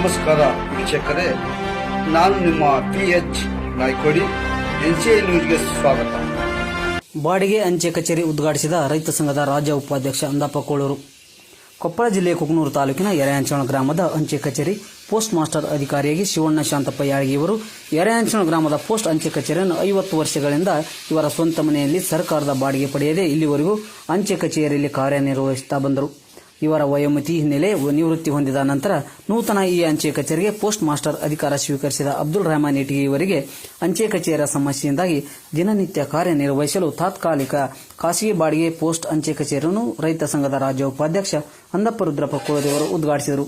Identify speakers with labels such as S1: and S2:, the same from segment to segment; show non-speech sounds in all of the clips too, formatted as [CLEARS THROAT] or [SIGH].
S1: ನಮಸ್ಕಾರ ವೀಕ್ಷಕರೇ, ನಾನು ನಿಮ್ಮ P H Naikodi N C ನ್ಯೂಸ್ಗೆ ಸ್ವಾಗತ.
S2: ಬಾಡಿಗೆ ಅಂಚೆ ಕಚೇರಿ ಉದ್ಘಾಟಿಸಿದ ರೈತ ಸಂಘದ ರಾಜ್ಯ ಉಪಾಧ್ಯಕ್ಷ ಅಂದಪ್ಪ ಕೋಳೂರು ಕೊಪ್ಪಳ ಜಿಲ್ಲೆಯ ಕುಕನೂರು ತಾಲೂಕಿನ ಎರೆಹಂಚಣ ಗ್ರಾಮದ ಅಂಚೆ ಕಚೇರಿ ಪೋಸ್ಟ್ ಮಾಸ್ಟರ್ ಅಧಿಕಾರಿಯಾಗಿ ಶಿವಣ್ಣ ಶಾಂತಪ್ಪ ಯಾಳಗಿ ಇವರು. ಎರೆಹಂಚಣ ಗ್ರಾಮದ ಪೋಸ್ಟ್ ಅಂಚೆ ಕಚೇರಿಯನ್ನು ಐವತ್ತು ವರ್ಷಗಳಿಂದ ಇವರ ಸ್ವಂತ ಮನೆಯಲ್ಲಿ ಸರ್ಕಾರದ ಬಾಡಿಗೆ ಪಡೆಯದೆ ಇಲ್ಲಿವರೆಗೂ ಅಂಚೆ ಕಚೇರಿಯಲ್ಲಿ ಕಾರ್ಯನಿರ್ವಹಿಸುತ್ತಾ ಬಂದರು. ಇವರ ವಯೋಮತಿ ಹಿನ್ನೆಲೆ ನಿವೃತ್ತಿ ಹೊಂದಿದ ನಂತರ ನೂತನ ಈ ಅಂಚೆ ಕಚೇರಿಗೆ ಪೋಸ್ಟ್ ಮಾಸ್ಟರ್ ಅಧಿಕಾರ ಸ್ವೀಕರಿಸಿದ ಅಬ್ದುಲ್ ರೆಹಮಾನ್ ಇಟಗಿ ಇವರಿಗೆ ಅಂಚೆ ಕಚೇರಿಯ ಸಮಸ್ಯೆಯಿಂದಾಗಿ ದಿನನಿತ್ಯ ಕಾರ್ಯನಿರ್ವಹಿಸಲು ತಾತ್ಕಾಲಿಕ ಖಾಸಗಿ ಬಾಡಿಗೆ ಪೋಸ್ಟ್ ಅಂಚೆ ಕಚೇರಿಯನ್ನು ರೈತ ಸಂಘದ ರಾಜ್ಯ ಉಪಾಧ್ಯಕ್ಷ ಅಂದಪ್ಪ ರುದ್ರಪ್ಪ ಕೋಳದೇವರು ಉದ್ಘಾಟಿಸಿದರು.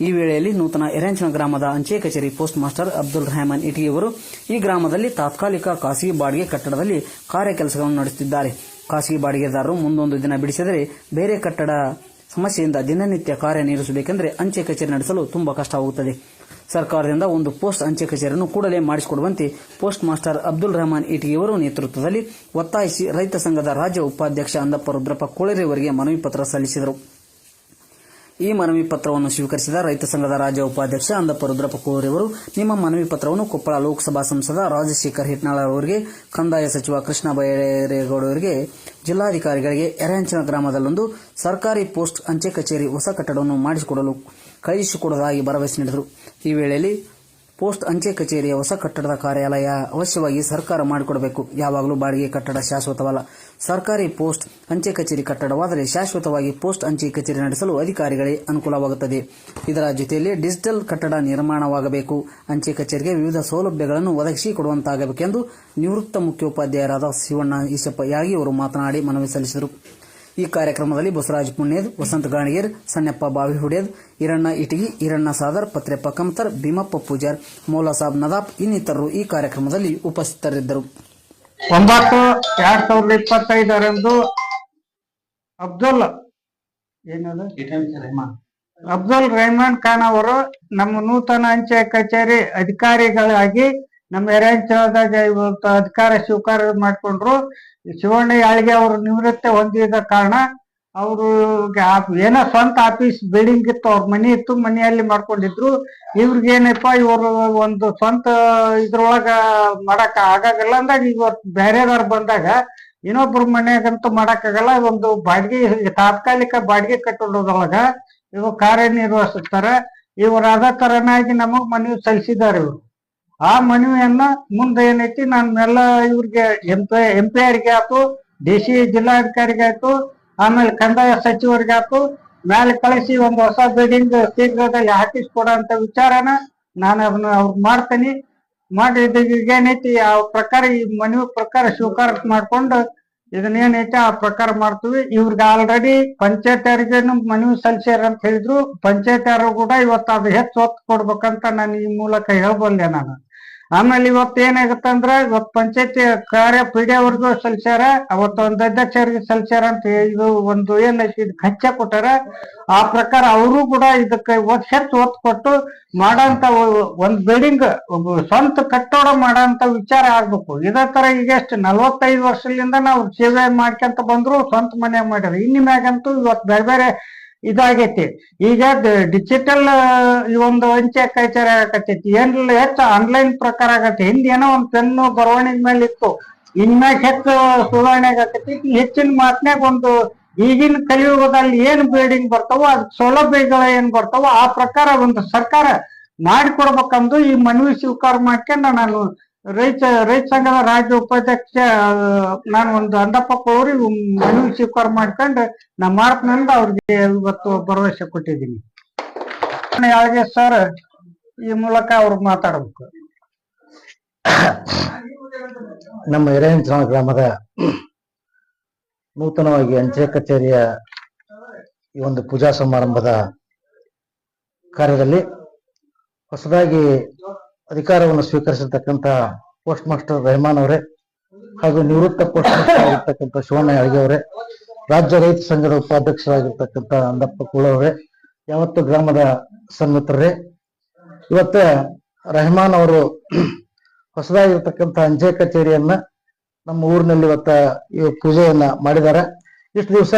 S2: ಈ ವೇಳೆಯಲ್ಲಿ ನೂತನ ಎರೆಂಚನ ಗ್ರಾಮದ ಅಂಚೆ ಕಚೇರಿ post master Abdul Rehman ET ಅವರು ಈ ಗ್ರಾಮದಲ್ಲಿ ತಾತ್ಕಾಲಿಕ ಖಾಸಗಿ ಬಾಡಿಗೆ ಕಟ್ಟಡದಲ್ಲಿ ಕಾರ್ಯ ಕೆಲಸಗಳನ್ನು ನಡೆಸುತ್ತಿದ್ದಾರೆ. ಖಾಸಗಿ ಬಾಡಿಗೆದಾರರು ಮುಂದೊಂದು ದಿನ ಬಿಡಿಸಿದರೆ ಬೇರೆ ಕಟ್ಟಡ ಸಮಸ್ಯೆಯಿಂದ ದಿನನಿತ್ಯ ಕಾರ್ಯನಿರ್ವಹಿಸಬೇಕೆಂದರೆ ಅಂಚೆ ಕಚೇರಿ ನಡೆಸಲು ತುಂಬಾ ಕಷ್ಟವಾಗುತ್ತದೆ. ಸರ್ಕಾರದಿಂದ ಒಂದು ಪೋಸ್ಟ್ ಅಂಚೆ ಕಚೇರಿಯನ್ನು ಕೂಡಲೇ ಮಾಡಿಸಿಕೊಡುವಂತೆ ಪೋಸ್ಟ್ ಮಾಸ್ಟರ್ ಅಬ್ದುಲ್ ರಹಮಾನ್ ಇಟಗಿಯವರು ನೇತೃತ್ವದಲ್ಲಿ ಒತ್ತಾಯಿಸಿ ರೈತ ಸಂಘದ ರಾಜ್ಯ ಉಪಾಧ್ಯಕ್ಷ ಅಂದಪ್ಪ ರುದ್ರಪ್ಪ ಕೋಳೆರೆಯವರಿಗೆ ಮನವಿ ಪತ್ರ ಸಲ್ಲಿಸಿದರು. ಈ ಮನವಿ ಪತ್ರವನ್ನು ಸ್ವೀಕರಿಸಿದ ರೈತ ಸಂಘದ ರಾಜ್ಯ ಉಪಾಧ್ಯಕ್ಷ ಅಂದಪ್ಪ ರುದ್ರಪ್ಪ ಕೋರಿಯವರು ನಿಮ್ಮ ಮನವಿ ಪತ್ರವನ್ನು ಕೊಪ್ಪಳ ಲೋಕಸಭಾ ಸಂಸದ ರಾಜಶೇಖರ್ ಹಿಟ್ನಾಳ್ ಅವರಿಗೆ, ಕಂದಾಯ ಸಚಿವ ಕೃಷ್ಣ ಬೈರೇಗೌಡ ಅವರಿಗೆ ಜಿಲ್ಲಾಧಿಕಾರಿಗಳಿಗೆ ಎರೆಹಂಚಿನ ಗ್ರಾಮದಲ್ಲೊಂದು ಸರ್ಕಾರಿ ಪೋಸ್ಟ್ ಅಂಚೆ ಕಚೇರಿ ಹೊಸ ಕಟ್ಟಡವನ್ನು ಮಾಡಿಸಿಕೊಡಲು ಕಳುಹಿಸಿಕೊಡುವುದಾಗಿ ಭರವಸೆ ನೀಡಿದರು. ಈ ವೇಳೆಯಲ್ಲಿ ಪೋಸ್ಟ್ ಅಂಚೆ ಕಚೇರಿಯ ಹೊಸ ಕಟ್ಟಡದ ಕಾರ್ಯಾಲಯ ಅವಶ್ಯವಾಗಿ ಸರ್ಕಾರ ಮಾಡಿಕೊಡಬೇಕು. ಯಾವಾಗಲೂ ಬಾಡಿಗೆ ಕಟ್ಟಡ ಶಾಶ್ವತವಲ್ಲ. ಸರ್ಕಾರಿ ಪೋಸ್ಟ್ ಅಂಚೆ ಕಚೇರಿ ಕಟ್ಟಡವಾದರೆ ಶಾಶ್ವತವಾಗಿ ಪೋಸ್ಟ್ ಅಂಚೆ ಕಚೇರಿ ನಡೆಸಲು ಅಧಿಕಾರಿಗಳಿಗೆ ಅನುಕೂಲವಾಗುತ್ತದೆ. ಇದರ ಜೊತೆಯಲ್ಲಿ ಡಿಜಿಟಲ್ ಕಟ್ಟಡ ನಿರ್ಮಾಣವಾಗಬೇಕು. ಅಂಚೆ ಕಚೇರಿಗೆ ವಿವಿಧ ಸೌಲಭ್ಯಗಳನ್ನು ಒದಗಿಸಿ ಕೊಡುವಂತಾಗಬೇಕೆಂದು ನಿವೃತ್ತ ಮುಖ್ಯೋಪಾಧ್ಯಾಯರಾದ ಶಿವಣ್ಣ ಈಶಪ್ಪ ಯಾಗಿ ಅವರು ಮಾತನಾಡಿ ಮನವಿ ಸಲ್ಲಿಸಿದರು. ಈ ಕಾರ್ಯಕ್ರಮದಲ್ಲಿ ಬಸವರಾಜ್ ಪುಣ್ಯದ್, ವಸಂತ ಗಾಣಗೀರ್, ಸಣ್ಣಪ್ಪ ಬಾವಿ ಹುಡೇದ್ ಈರಣ್ಣ ಇಟಗಿ, ಈರಣ್ಣ ಸಾದರ್, ಪತ್ರೆಪ್ಪ ಕಮತರ್, ಭೀಮಪ್ಪ ಪೂಜಾರ್ ಮೌಲಾಸಾಬ್ ನದಾಪ್ ಇನ್ನಿತರರು ಈ ಕಾರ್ಯಕ್ರಮದಲ್ಲಿ ಉಪಸ್ಥಿತರಿದ್ದರು.
S3: ಒಂಬತ್ತು ಎರಡ್ ಸಾವಿರದ ಇಪ್ಪತ್ತೈದರಂದು ಅಬ್ದುಲ್ ಏನದು? ಅಬ್ದುಲ್ ರೆಹಮಾನ್ ಖಾನ್ ಅವರು ನಮ್ಮ ನೂತನ ಅಂಚೆ ಕಚೇರಿ ಅಧಿಕಾರಿಗಳಾಗಿ ನಮ್ಮ ಎರೆಂಚಲದಾಗ ಇವತ್ತು ಅಧಿಕಾರ ಸ್ವೀಕಾರ ಮಾಡ್ಕೊಂಡ್ರು. ಶಿವಣ್ಣ ಯಾಳಿಗೆ ಅವರು ನಿವೃತ್ತಿ ಹೊಂದಿದ ಕಾರಣ ಅವರು ಏನೋ ಸ್ವಂತ ಆಫೀಸ್ ಬಿಲ್ಡಿಂಗ್ ಇತ್ತು, ಅವ್ರ ಮನೆ ಇತ್ತು, ಮನೆಯಲ್ಲಿ ಮಾಡ್ಕೊಂಡಿದ್ರು. ಇವ್ರಿಗೇನಪ್ಪ ಇವರು ಒಂದು ಸ್ವಂತ ಇದ್ರೊಳಗ ಮಾಡಕ್ ಆಗಾಗಲ್ಲ. ಅಂದಾಗ ಇವತ್ತು ಬೇರೆದವ್ರು ಬಂದಾಗ ಇನ್ನೊಬ್ರ ಮನೆಗಂತೂ ಮಾಡಕ್ಕಾಗಲ್ಲ. ಒಂದು ಬಾಡಿಗೆ, ತಾತ್ಕಾಲಿಕ ಬಾಡಿಗೆ ಕಟ್ಟಡದೊಳಗ ಇವು ಕಾರ್ಯನಿರ್ವಹಿಸ್ತಾರ. ಇವರು ಅದ ತರನಾಗಿ ನಮಗ್ ಮನವಿ ಸಲ್ಲಿಸಿದ್ದಾರೆ ಇವರು. ಆ ಮನವಿಯನ್ನ ಮುಂದೆ ಏನೈತಿ ನಾನೆಲ್ಲ ಇವ್ರಿಗೆ ಎಂ ಪಿ ಎಂ ಪಿ ಆರ್ಗೆ ಆಯ್ತು ಡಿ ಸಿ ಜಿಲ್ಲಾಧಿಕಾರಿಗೆ ಆಯ್ತು ಆಮೇಲೆ ಕಂದಾಯ ಸಚಿವರಿಗೆ ಆಯ್ತು ಮೇಲೆ ಕಳಿಸಿ ಒಂದು ಹೊಸ ಬಿಲ್ಡಿಂಗ್ ಶೀಘ್ರದಲ್ಲಿ ಹಾಕಿಸ್ಕೊಡೋ ವಿಚಾರನ ನಾನು ಅದನ್ನ ಅವ್ರ ಮಾಡ್ತೇನೆ. ಮಾಡಿ ಏನೈತಿ, ಆ ಪ್ರಕಾರ ಈ ಮನವಿ ಪ್ರಕಾರ ಸ್ವೀಕಾರ ಮಾಡ್ಕೊಂಡು ಇದನ್ನೇನೈತೆ ಆ ಪ್ರಕಾರ ಮಾಡ್ತೀವಿ. ಇವ್ರಿಗೆ ಆಲ್ರೆಡಿ ಪಂಚಾಯತ್ ಮನವಿ ಸಲ್ಲಿಸ್ಯಾರ ಅಂತ ಹೇಳಿದ್ರು. ಪಂಚಾಯತ್ ಕೂಡ ಇವತ್ತು ಅದು ಹೆಚ್ಚು ಒತ್ತು ಕೊಡ್ಬೇಕಂತ ನಾನು ಈ ಮೂಲಕ ಹೇಳ್ಬಲ್ಲೆ ನಾನು. ಆಮೇಲೆ ಇವತ್ತು ಏನಾಗುತ್ತೆ ಅಂದ್ರೆ ಇವತ್ತು ಪಂಚಾಯತಿ ಕಾರ್ಯ ಪಿ ಸಲ್ಸ್ಯಾರ ಅವತ್ತು ಒಂದು ಅಧ್ಯಕ್ಷರಿಗೆ ಸಲ್ಸ್ಯಾರ ಅಂತ ಇದು ಒಂದು ಏನ್ ಇದು ಹಚ್ಚ ಕೊಟ್ಟಾರ. ಆ ಪ್ರಕಾರ ಅವರು ಕೂಡ ಇದಕ್ಕೆ ಹೆಚ್ಚು ಒತ್ತು ಕೊಟ್ಟು ಮಾಡಂತ ಒಂದ್ ಬಿಲ್ಡಿಂಗ್ ಸ್ವಂತ ಕಟ್ಟೋಡ ಮಾಡಂತ ವಿಚಾರ ಆಗ್ಬೇಕು. ಇದೇ ತರ ಈಗ ಎಷ್ಟು, ನಲ್ವತ್ತೈದು ವರ್ಷದಿಂದ ನಾವು ಸೇವೆ ಮಾಡ್ಕೊಂತ ಬಂದ್ರು ಸ್ವಂತ ಮನೆ ಮಾಡ್ಯಾರ ಇನ್ನು ಮ್ಯಾಗಂತೂ ಇವತ್ತು ಬೇರೆ ಬೇರೆ ಇದಾಗೈತಿ. ಈಗ ಡಿಜಿಟಲ್ ಈ ಒಂದು ಅಂಚೆ ಕೈಚಾರ ಆಗಕತ್ತೈತಿ. ಏನಿಲ್ಲ ಹೆಚ್ಚು ಆನ್ಲೈನ್ ಪ್ರಕಾರ ಆಗತ್ತೆ ಹಿಂದೆ ಏನೋ ಒಂದು ಪೆನ್ನು ಬರವಣಿಗೆ ಮೇಲೆ ಇತ್ತು. ಇನ್ಮ್ಯಾಗ ಹೆಚ್ಚು ಸುಧಾರಣೆ ಆಗತ್ತೈತಿ ಹೆಚ್ಚಿನ ಮಾತ್ನ್ಯಾಗ ಒಂದು ಈಗಿನ ಕಲಿಯುಗದಲ್ಲಿ ಏನ್ ಬಿಲ್ಡಿಂಗ್ ಬರ್ತಾವೋ, ಅದ್ ಸೌಲಭ್ಯಗಳ ಏನ್ ಬರ್ತಾವೋ, ಆ ಪ್ರಕಾರ ಒಂದು ಸರ್ಕಾರ ಮಾಡಿಕೊಡ್ಬೇಕಂದು ಈ ಮನವಿ ಸ್ವೀಕಾರ ಮಾಡ್ಕೊಂಡು ನಾನು ರೈತ ರೈತ ಸಂಘದ ರಾಜ್ಯ ಉಪಾಧ್ಯಕ್ಷ ನಾನು ಒಂದು ಅಂದಪ್ಪ ಕೋರಿ ಮನವಿ ಸ್ವೀಕಾರ ಮಾಡ್ಕೊಂಡು ನಮ್ಮ ಮಾಡ್ತೀನಂದ ಅವ್ರಿಗೆ ಇವತ್ತು ಭರವಸೆ ಕೊಟ್ಟಿದ್ದೀನಿ. ಯಾವಾಗೆ ಸರ್ ಈ ಮೂಲಕ ಅವ್ರು ಮಾತಾಡ್ಬೇಕು?
S4: ನಮ್ಮ ಎರೆಹಂಚನ ಗ್ರಾಮದ ನೂತನವಾಗಿ ಅಂಚೆ ಕಚೇರಿಯ ಈ ಒಂದು ಪೂಜಾ ಸಮಾರಂಭದ ಕಾರ್ಯದಲ್ಲಿ ಹೊಸದಾಗಿ ಅಧಿಕಾರವನ್ನು ಸ್ವೀಕರಿಸಿರ್ತಕ್ಕಂಥ ಪೋಸ್ಟ್ ಮಾಸ್ಟರ್ ರೆಹಮಾನ್ ಅವರೇ, ಹಾಗೂ ನಿವೃತ್ತ ಪೋಸ್ಟ್ ಮಾಸ್ಟರ್ ಆಗಿರ್ತಕ್ಕಂಥ ಶಿವಣ್ಣ ಅಳಗೆ ಅವರೇ, ರಾಜ್ಯ ರೈತ ಸಂಘದ ಉಪಾಧ್ಯಕ್ಷರಾಗಿರ್ತಕ್ಕಂಥ ಅಂದಪ್ಪ ಕುಳವರೇ ಯಾವತ್ತು ಗ್ರಾಮದ ಸಂಗತರೇ ಇವತ್ತ ರೆಹಮಾನ್ ಅವರು [CLEARS THROAT] ಹೊಸದಾಗಿರ್ತಕ್ಕಂಥ ಅಂಚೆ ಕಚೇರಿಯನ್ನ ನಮ್ಮ ಊರಿನಲ್ಲಿ ಇವತ್ತ ಈ ಪೂಜೆಯನ್ನ ಮಾಡಿದ್ದಾರೆ. ಇಷ್ಟು ದಿವಸ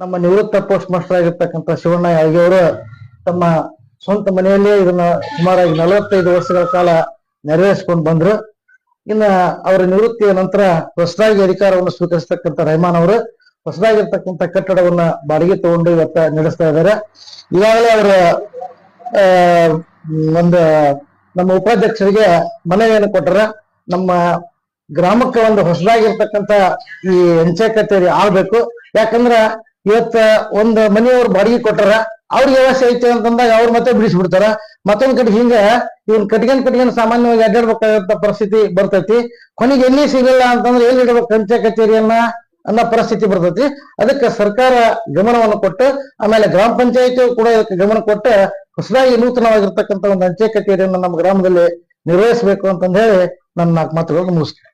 S4: ನಮ್ಮ ನಿವೃತ್ತ ಪೋಸ್ಟ್ ಮಾಸ್ಟರ್ ಆಗಿರ್ತಕ್ಕಂಥ ಶಿವಣ್ಣ ಅಳಗೆ ಅವರು ತಮ್ಮ ಸ್ವಂತ ಮನೆಯಲ್ಲೇ ಇದನ್ನ ಸುಮಾರಾಗಿ ನಲವತ್ತೈದು ವರ್ಷಗಳ ಕಾಲ ನೆರವೇರಿಸಿಕೊಂಡು ಬಂದ್ರು. ಇನ್ನ ಅವರ ನಿವೃತ್ತಿಯ ನಂತರ ಹೊಸದಾಗಿ ಅಧಿಕಾರವನ್ನು ಸ್ವೀಕರಿಸತಕ್ಕಂತ ರೆಹಮಾನ್ ಅವರು ಹೊಸದಾಗಿರ್ತಕ್ಕಂಥ ಕಟ್ಟಡವನ್ನ ಬಾಡಿಗೆ ತಗೊಂಡು ಇವತ್ತ ನಡೆಸ್ತಾ ಇದ್ದಾರೆ. ಈಗಾಗಲೇ ಅವರ ಒಂದು, ನಮ್ಮ ಉಪಾಧ್ಯಕ್ಷರಿಗೆ ಮನವಿಯನ್ನು ಕೊಟ್ಟರೆ ನಮ್ಮ ಗ್ರಾಮಕ್ಕೆ ಒಂದು ಹೊಸದಾಗಿರ್ತಕ್ಕಂಥ ಈ ಅಂಚೆ ಕಚೇರಿ ಆಗ್ಬೇಕು ಯಾಕಂದ್ರ ಇವತ್ತ ಒಂದ್ ಮನೆಯವ್ರು ಬಾಡಿಗೆ ಕೊಟ್ಟಾರ ಅವ್ರಿಗೆ ವ್ಯವಸ್ಥೆ ಐತೆ ಅಂತಂದಾಗ ಅವ್ರು ಮತ್ತೆ ಬಿಡಿಸ್ಬಿಡ್ತಾರ. ಮತ್ತೊಂದ್ ಕಡೆ ಹಿಂಗ, ಇವ್ನ ಕಟ್ಗೆನ್ ಕಟ್ಗೆನ್ ಸಾಮಾನ್ಯವಾಗಿ ಅಡ್ಡಾಡ್ಬೇಕಾಗತ್ತ ಪರಿಸ್ಥಿತಿ ಬರ್ತೈತಿ. ಕೊನೆಗೆ ಎಲ್ಲಿ ಸಿಗಲ್ಲ ಅಂತಂದ್ರೆ ಎಲ್ಲಿ ಇಡಬೇಕು ಅಂಚೆ ಕಚೇರಿಯನ್ನ ಅನ್ನೋ ಪರಿಸ್ಥಿತಿ ಬರ್ತೈತಿ. ಅದಕ್ಕೆ ಸರ್ಕಾರ ಗಮನವನ್ನು ಕೊಟ್ಟು, ಆಮೇಲೆ ಗ್ರಾಮ ಪಂಚಾಯತಿ ಕೂಡ ಇದಕ್ಕೆ ಗಮನ ಕೊಟ್ಟು, ಹೊಸದಾಗಿ ನೂತನವಾಗಿರ್ತಕ್ಕಂಥ ಒಂದು ಅಂಚೆ ಕಚೇರಿಯನ್ನು ನಮ್ಮ ಗ್ರಾಮದಲ್ಲಿ ನಿರ್ವಹಿಸಬೇಕು ಅಂತಂದ ಹೇಳಿ ನನ್ನ ನಾಲ್ಕು ಮಾತುಗಳನ್ನು ಮುಗಿಸ್ತೇನೆ.